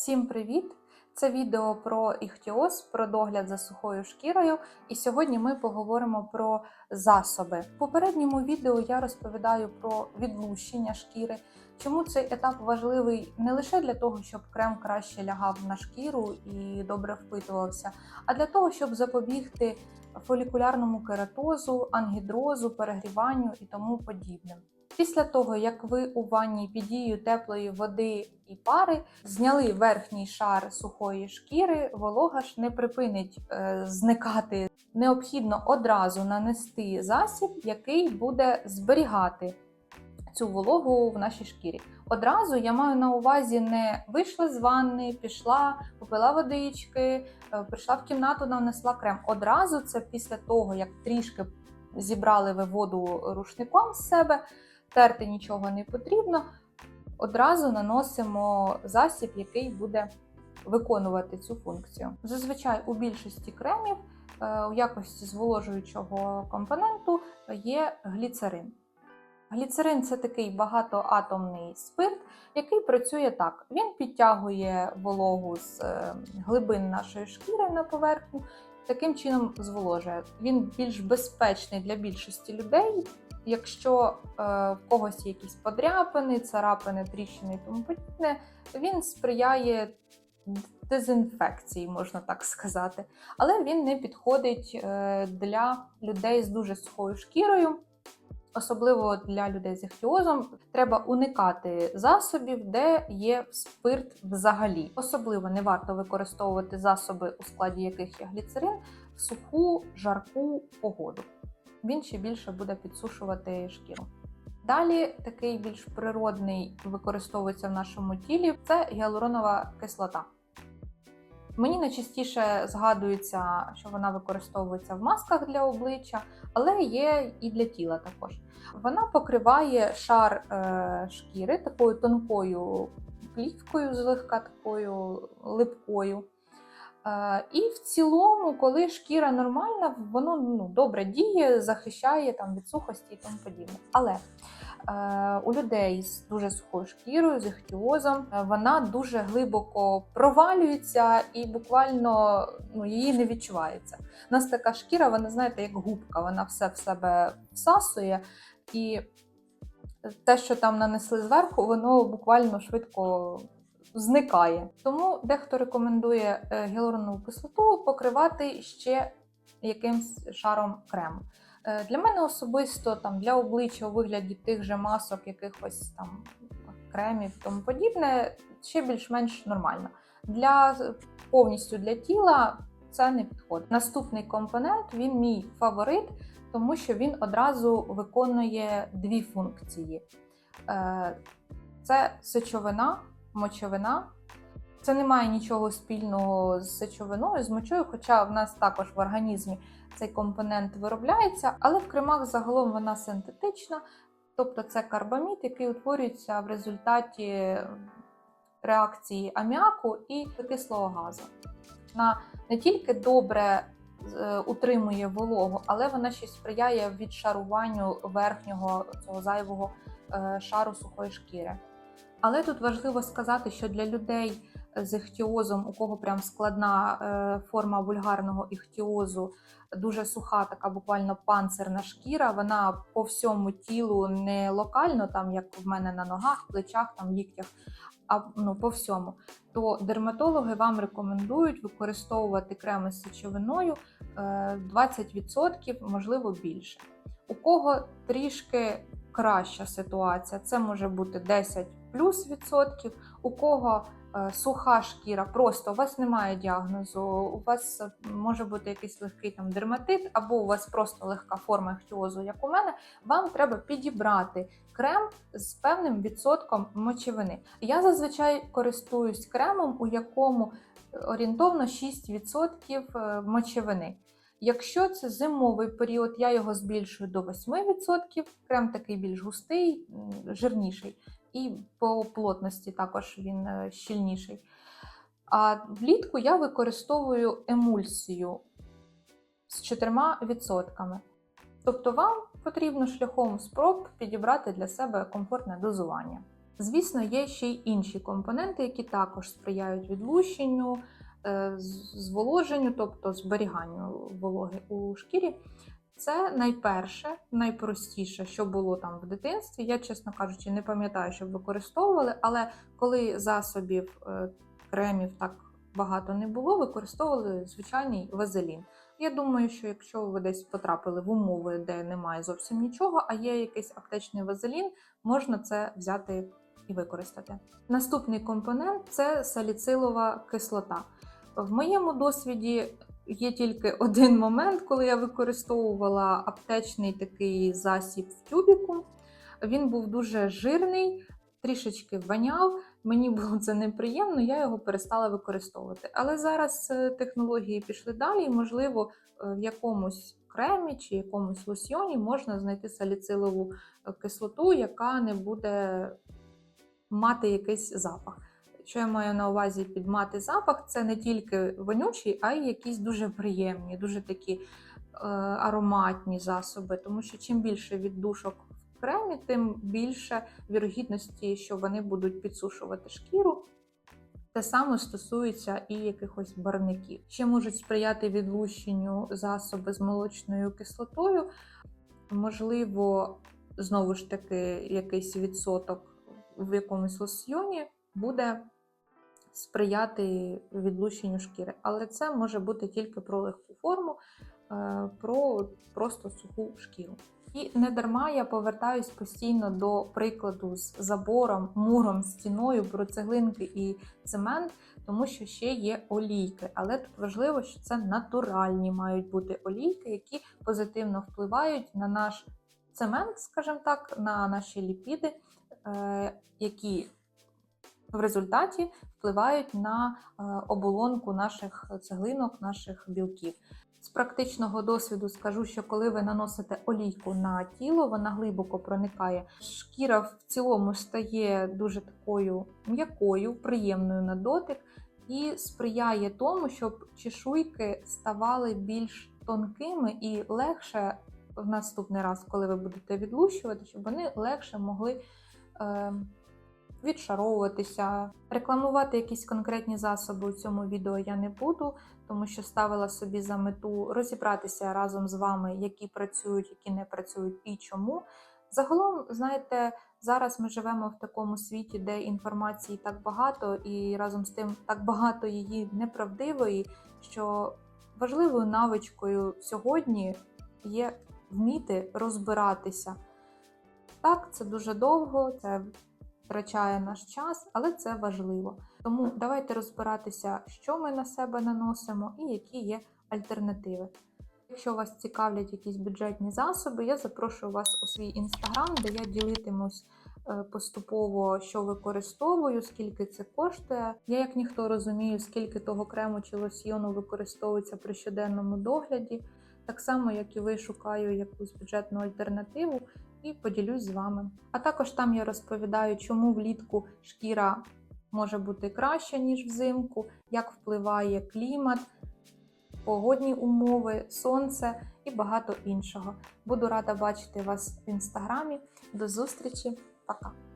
Всім привіт! Це відео про іхтіоз, про догляд за сухою шкірою. І сьогодні ми поговоримо про засоби. В попередньому відео я розповідаю про відлущення шкіри. Чому цей етап важливий не лише для того, щоб крем краще лягав на шкіру і добре впитувався, а для того, щоб запобігти фолікулярному кератозу, ангідрозу, перегріванню і тому подібним. Після того, як ви у ванні під дією теплої води і пари зняли верхній шар сухої шкіри, волога ж не припинить е, зникати. Необхідно одразу нанести засіб, який буде зберігати цю вологу в нашій шкірі. Одразу я маю на увазі не вийшла з ванни, пішла, попила водички, е, прийшла в кімнату, нанесла крем. Одразу це після того, як трішки зібрали ви воду рушником з себе терти нічого не потрібно. Одразу наносимо засіб, який буде виконувати цю функцію. Зазвичай у більшості кремів е, у якості зволожуючого компоненту є гліцерин. Гліцерин це такий багатоатомний спирт, який працює так: він підтягує вологу з е, глибин нашої шкіри на поверхню, таким чином зволожує. Він більш безпечний для більшості людей. Якщо е, в когось є якісь подряпини, царапини, тріщини і тому подібне, він сприяє дезінфекції, можна так сказати. Але він не підходить е, для людей з дуже сухою шкірою. Особливо для людей з ехтіозом треба уникати засобів, де є спирт взагалі. Особливо не варто використовувати засоби, у складі яких є гліцерин, в суху, жарку погоду. Він ще більше буде підсушувати шкіру. Далі такий більш природний використовується в нашому тілі це гіалуронова кислота. Мені найчастіше згадується, що вона використовується в масках для обличчя, але є і для тіла також. Вона покриває шар е, шкіри такою тонкою плівкою, злегка такою липкою. Е, і в цілому, коли шкіра нормальна, воно ну, добре діє, захищає там, від сухості і тому подібне. Але е, у людей з дуже сухою шкірою, з ехтіозом, е, вона дуже глибоко провалюється і буквально ну, її не відчувається. У нас така шкіра, вона, знаєте, як губка, вона все в себе всасує. І те, що там нанесли зверху, воно буквально швидко зникає. Тому дехто рекомендує е, гіалуронову кислоту покривати ще якимсь шаром крему. Е, Для мене особисто там для обличчя у вигляді тих же масок, якихось там кремів тому подібне, ще більш-менш нормально. Для повністю для тіла це не підходить. Наступний компонент він мій фаворит, тому що він одразу виконує дві функції: Е, це сечовина мочовина. Це не має нічого спільного з сечовиною, з мочою, хоча в нас також в організмі цей компонент виробляється, але в кремах загалом вона синтетична, тобто це карбамід, який утворюється в результаті реакції аміаку і кислого газу. Вона не тільки добре е, утримує вологу, але вона ще сприяє відшаруванню верхнього цього зайвого е, шару сухої шкіри. Але тут важливо сказати, що для людей з іхтіозом, у кого прям складна е, форма вульгарного іхтіозу, дуже суха, така буквально панцирна шкіра, вона по всьому тілу не локально, там як в мене на ногах, плечах, там ліктях, а ну, по всьому, то дерматологи вам рекомендують використовувати креми з сечовиною е, 20%, можливо більше. У кого трішки краща ситуація, це може бути 10 плюс відсотків, у кого е, суха шкіра, просто у вас немає діагнозу, у вас е, може бути якийсь легкий там дерматит, або у вас просто легка форма ехтіозу, як у мене, вам треба підібрати крем з певним відсотком мочевини. Я зазвичай користуюсь кремом, у якому орієнтовно 6% е, мочевини. Якщо це зимовий період, я його збільшую до 8%, крем такий більш густий, жирніший, і по плотності також він е, щільніший. А влітку я використовую емульсію з 4%. Тобто вам потрібно шляхом спроб підібрати для себе комфортне дозування. Звісно, є ще й інші компоненти, які також сприяють відлущенню, е, зволоженню, тобто зберіганню вологи у шкірі. Це найперше, найпростіше, що було там в дитинстві. Я, чесно кажучи, не пам'ятаю, щоб використовували, але коли засобів е, кремів так багато не було, використовували звичайний вазелін. Я думаю, що якщо ви десь потрапили в умови, де немає зовсім нічого, а є якийсь аптечний вазелін, можна це взяти і використати. Наступний компонент це саліцилова кислота. В моєму досвіді є тільки один момент, коли я використовувала аптечний такий засіб в тюбіку. Він був дуже жирний, трішечки воняв. Мені було це неприємно, я його перестала використовувати. Але зараз е, технології пішли далі, і, можливо, е, в якомусь кремі чи якомусь лосьйоні можна знайти саліцилову е, кислоту, яка не буде мати якийсь запах. Що я маю на увазі під мати запах, це не тільки вонючий, а й якісь дуже приємні, дуже такі е, ароматні засоби. Тому що чим більше віддушок в кремі, тим більше вірогідності, що вони будуть підсушувати шкіру. Те саме стосується і якихось барвників. Ще можуть сприяти відлущенню засоби з молочною кислотою. Можливо, знову ж таки, якийсь відсоток в якомусь лосьйоні буде сприяти відлущенню шкіри. Але це може бути тільки про легку форму, е, про просто суху шкіру. І не дарма я повертаюсь постійно до прикладу з забором, муром, стіною, про цеглинки і цемент, тому що ще є олійки. Але тут важливо, що це натуральні мають бути олійки, які позитивно впливають на наш цемент, скажімо так, на наші ліпіди, е, які в результаті впливають на е, оболонку наших цеглинок, наших білків. З практичного досвіду скажу, що коли ви наносите олійку на тіло, вона глибоко проникає. Шкіра в цілому стає дуже такою м'якою, приємною на дотик і сприяє тому, щоб чешуйки ставали більш тонкими і легше в наступний раз, коли ви будете відлущувати, щоб вони легше могли. Е, відшаровуватися. Рекламувати якісь конкретні засоби у цьому відео я не буду, тому що ставила собі за мету розібратися разом з вами, які працюють, які не працюють і чому. Загалом, знаєте, зараз ми живемо в такому світі, де інформації так багато, і разом з тим так багато її неправдивої, що важливою навичкою сьогодні є вміти розбиратися. Так, це дуже довго, це втрачає наш час, але це важливо. Тому давайте розбиратися, що ми на себе наносимо і які є альтернативи. Якщо вас цікавлять якісь бюджетні засоби, я запрошую вас у свій інстаграм, де я ділитимусь е, поступово, що використовую, скільки це коштує. Я, як ніхто розумію, скільки того крему чи лосьйону використовується при щоденному догляді. Так само, як і ви шукаю якусь бюджетну альтернативу і поділюсь з вами. А також там я розповідаю, чому влітку шкіра може бути краща, ніж взимку, як впливає клімат, погодні умови, сонце і багато іншого. Буду рада бачити вас в інстаграмі. До зустрічі, пока!